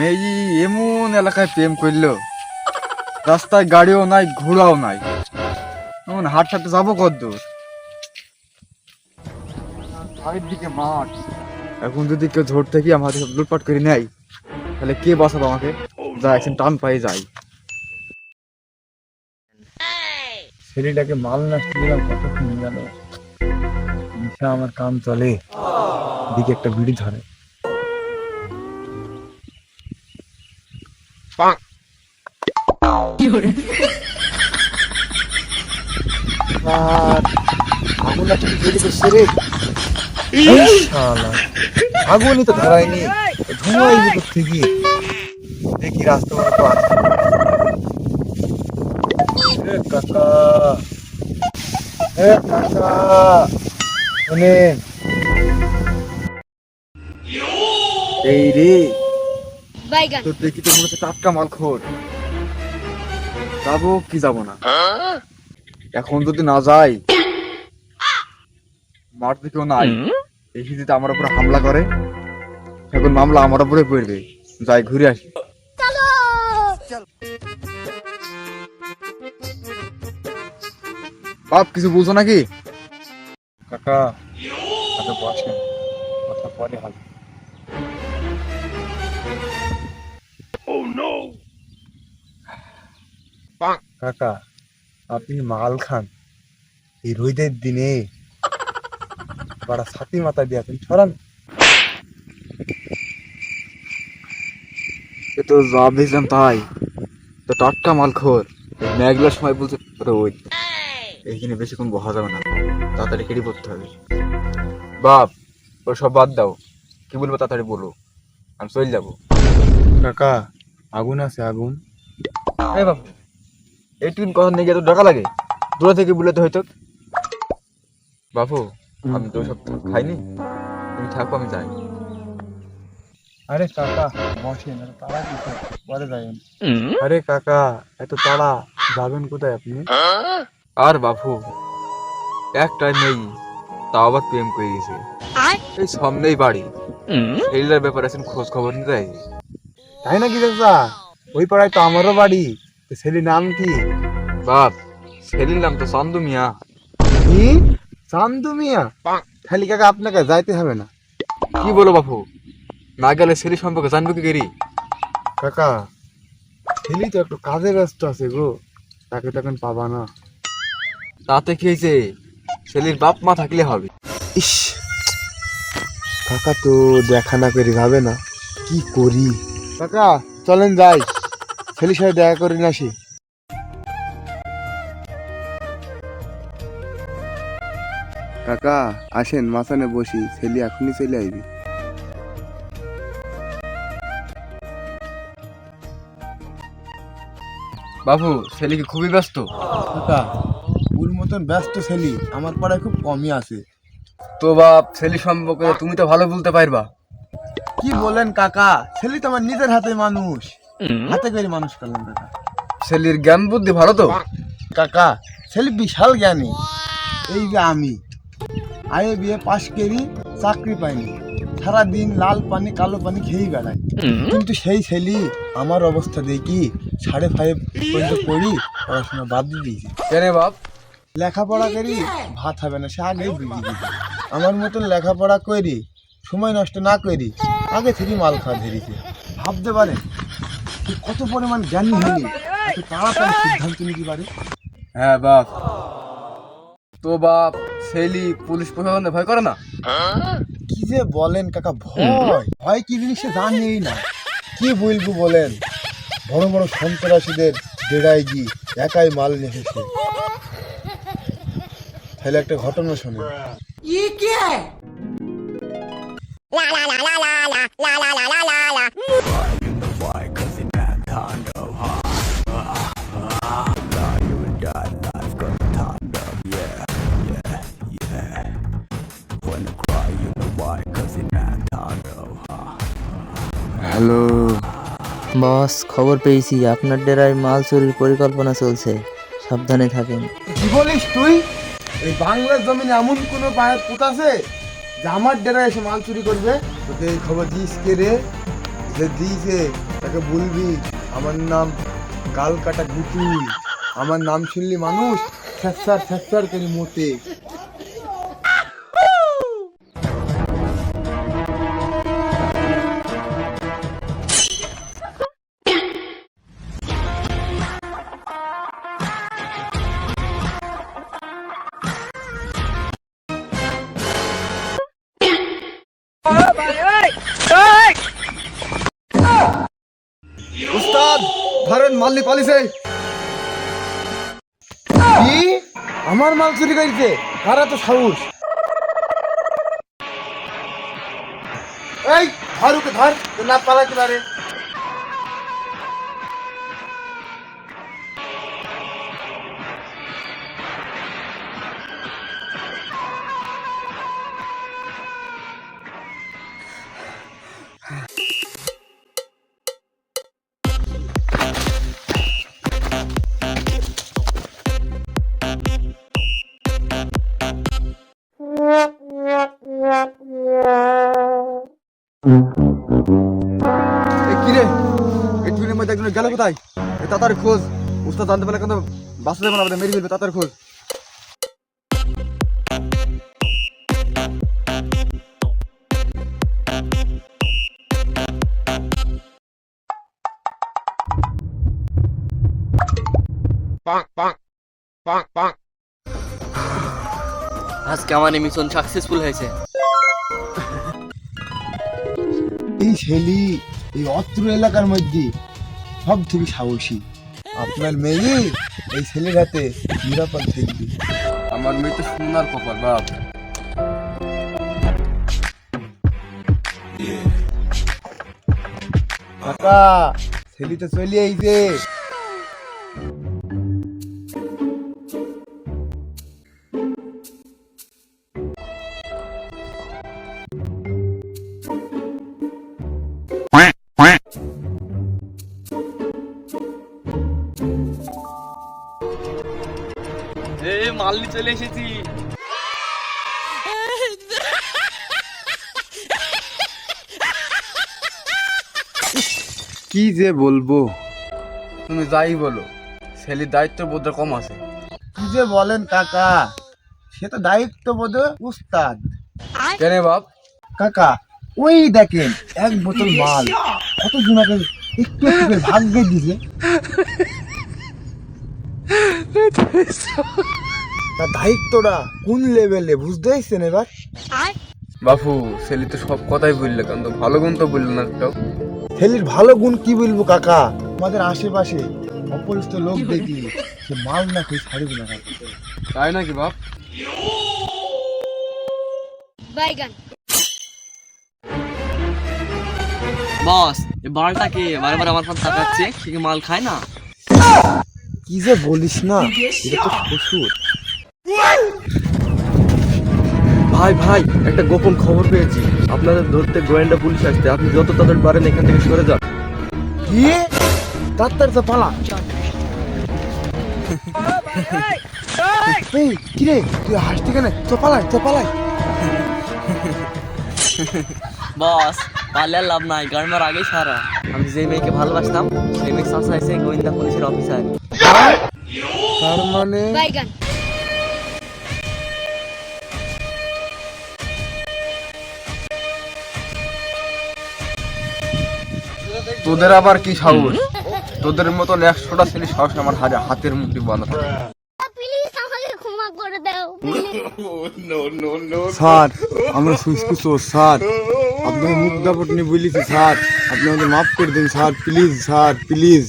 মেয়ে এমন এলাকায় প্রেম করল রাস্তায় গাড়িও নাই, ঘোড়াও নাই। এমন হাট হাটে যাব কদ্দূর দিকে মাঠ। এখন যদি কেউ ঝোর থেকে আমার লুটপাট করে নেয়, তাহলে কে বাঁচাবো আমাকে? যা একদিন টান পাই যাই। ছেলেটাকে মাল নষ্ট দিলাম কতক্ষণ গেল। আমার কাম চলে দিকে একটা বিড়ি ধরে। আগুনই তো ধরায়নি ধোঁয়াই ভিতর থেকে দেখি রাস্তা মতো আছে। কাকা। এ কাকা। শোনেন এই রে। বাইগান তোর দেখি তো মনে হচ্ছে টাটকা মাল খোর যাব কি যাব না? এখন যদি না যাই মাঠ থেকেও নাই। এই যদি আমার উপরে হামলা করে। এখন মামলা আমার উপরে পড়বে। যাই ঘুরে আসি। বাপ কিছু বুঝো নাকি? কাকা কথা পরে হবে। কাকা আপনি মাল খান। এই রোদের দিনে বড় ছাতি মাথা দিয়েছেন ছড়ান এ তো যা বুঝলাম তাই। তো টাটকা মাল খোর। মেঘলার সময় বলছে রোদ এইখানে বেশিক্ষণ বহা যাবে না। তাড়াতাড়ি কেটে পড়তে হবে। বাপ ও সব বাদ দাও। কি বলব তাড়াতাড়ি বলো। আমি চলে যাব। কাকা আগুন আছে আগুন। এই বাবু। এইটুকুন কথা নিয়ে তো টাকা লাগে? দূরে থেকে বলে তো হয়তো। বাবু আমি তো সব খাইনি। তুমি থাকো আমি যাই। আরে কাকা বসেন কিসে পরে যাবেন আরে কাকা এত তাড়া যাবেন কোথায় আপনি? আর বাবু একটাই নেই তাও আবার প্রেম করে গেছে। এই সামনেই বাড়ি। এইটার ব্যাপারে আছেন খোঁজ খবর নিতে তাই নাকি দাদা ওই পাড়ায় তো আমারও বাড়ি। ছেলের নাম কি? বাপ ছেলের নাম তো চান্দু মিয়া। কি? চান্দু মিয়া? খালি কাকা আপনাকে যাইতে হবে না। কি বলো বাপু? না গেলে ছেলে সম্পর্কে জানব কি করি? কাকা ছেলে তো একটু কাজে ব্যস্ত আছে গো। তাকে তো এখন পাবা না। তাতে কি হয়েছে? ছেলের বাপ মা থাকলে হবে। ইস! কাকা তো দেখা না করে যাবে না। কি করি? কাকা চলেন যাই। ছেলের সাথে দেখা করে না আসি। কাকা আসেন মাথানে বসি। ছেলে এখনই চলে আইবি। বাবু ছেলে কি খুবই ব্যস্ত? কাকা ওর মতন ব্যস্ত ছেলে আমার পাড়ায় খুব কমই আছে। তো বাপ ছেলে সম্পর্কে তুমি তো ভালো বলতে পারবা। কি বলেন কাকা? ছেলে তো আমার নিজের হাতে মানুষ। হাতে করে মানুষ করলাম কাকা ছেলের জ্ঞান বুদ্ধি ভালো তো? কাকা ছেলে বিশাল জ্ঞানী। এই যে আমি আয়ে বিয়ে পাশ করি চাকরি পাইনি। সারাদিন লাল পানি কালো পানি খেয়েই বেড়াই। কিন্তু সেই ছেলে আমার অবস্থা দেখি সাড়ে ফাইভ পর্যন্ত পড়ি পড়াশোনা বাদ দিয়ে দিয়েছে। কেন বাপ? লেখাপড়া করি ভাত হবে না সে আগেই বুঝিয়ে দিয়েছে। আমার মতন লেখাপড়া করি সময় নষ্ট না করি আগে থেকে মাল খাওয়া ধরেছে। ভাবতে পারে তুই কত পরিমাণ জ্ঞানী এত তাড়াতাড়ি সিদ্ধান্ত নিতে পারে হ্যাঁ বাপ তো বাপ ছেলে পুলিশ প্রশাসনে ভয় করে না কি যে বলেন কাকা ভয় ভয় কি জিনিস সে জানেই না কি বলব বলেন বড় বড় সন্ত্রাসীদের ডেরায় গিয়ে একাই মাল নিয়ে এসেছে তাহলে একটা ঘটনা শুনে হ্যালো। বস, খবর পেয়েছি, আপনার ডেরায় মাল চুরির পরিকল্পনা চলছে। সাবধানে থাকেন। কি বলিস তুই? এই বাংলার জমিনে এমন কোনো পায়ের পুত আছে যে আমার ডেরায় এসে মাল চুরি করবে? তোকে এই খবর দিস কে রে? যে দিয়েছে, তাকে বলবি, আমার নাম গাল কাটা গুতুল আমার নাম শুনলি মানুষ স্যার স্যার করে মোটে। ধরেন মাল্লি পালিছে। কি? আমার মাল চুরি করেছে কারা তো সাহস? এই ধর ওকে ধর না পালাতে পারে। এ কি রে? এই টুনের মধ্যে একজন গেল কোথায়? এ খোঁজ। উস্তাদ জানতে পারলে কিন্তু বাসা যাবে না আমাদের মেরে ফেলবে তাড়াতাড়ি খোঁজ। আজকে আমার মিশন সাকসেসফুল হয়েছে। এই ছেলি এই অত্র এলাকার মধ্যে সব থেকে সাহসী। আপনার মেয়ে এই ছেলের হাতে নিরাপদ থাকবে আমার মেয়ে তো সোনার কপাল বাপ। কাকা ছেলে তো চলে আইছে। মাল্লি চলে এসেছি। কি যে বলব? তুমি যাই বলো ছেলের দায়িত্ব বোধ কম আছে। কি যে বলেন কাকা সে তো দায়িত্ব বোধ উস্তাদ। কেন বাপ? কাকা ওই দেখেন এক বোতল মাল। কত জনাকে একটু একটু করে ভাগ দিয়ে দিছে তার দায়িত্বটা কোন লেভেলে বুঝতে পারছেন এবার? বাপু ছেলে তো সব কথাই বললে কিন্তু ভালো গুণ তো বলল না একটাও। ছেলের ভালো গুণ কি বলব কাকা? আমাদের আশেপাশে অপরিচিত লোক দেখলি সে মাল না খেয়ে ছাড়বে না তাই নাকি বাপ? বাইগান বস এই বালটাকে বারবার আমার কাছে তাকাচ্ছে কি মাল খায় না? কি যে বলিস না এটা তো শ্বশুর। ভাই ভাই একটা গোপন খবর পেয়েছি। আপনাদের ধরতে গোয়েন্দা পুলিশ আসছে। আপনি যত তাড়াতাড়ি পারেন এখান থেকে সরে যান। কি? তাড়াতাড়ি তো পালা। এই কি রে? তুই হাসতি কেন? তো পালাই তো পালাই। বস পারলে আর লাভ নাই গার্মার আগেই সারা। আমি যে মেয়েকে ভালোবাসতাম সেই মেয়ে এসে গোয়েন্দা পুলিশের অফিসার। তার মানে তোদের আবার কি সাহস? তোদের মতন একশোটা ছেলে সাহস আমার হাজার হাতের মুঠি বন্ধ থাকে। প্লিজ আমাকে ক্ষমা করে স্যার আমরা সুস্থ স্যার। আপনার মুখ দাপট নিয়ে বলিছি স্যার। আপনি আমাদের মাফ করে দিন স্যার। Please sir please.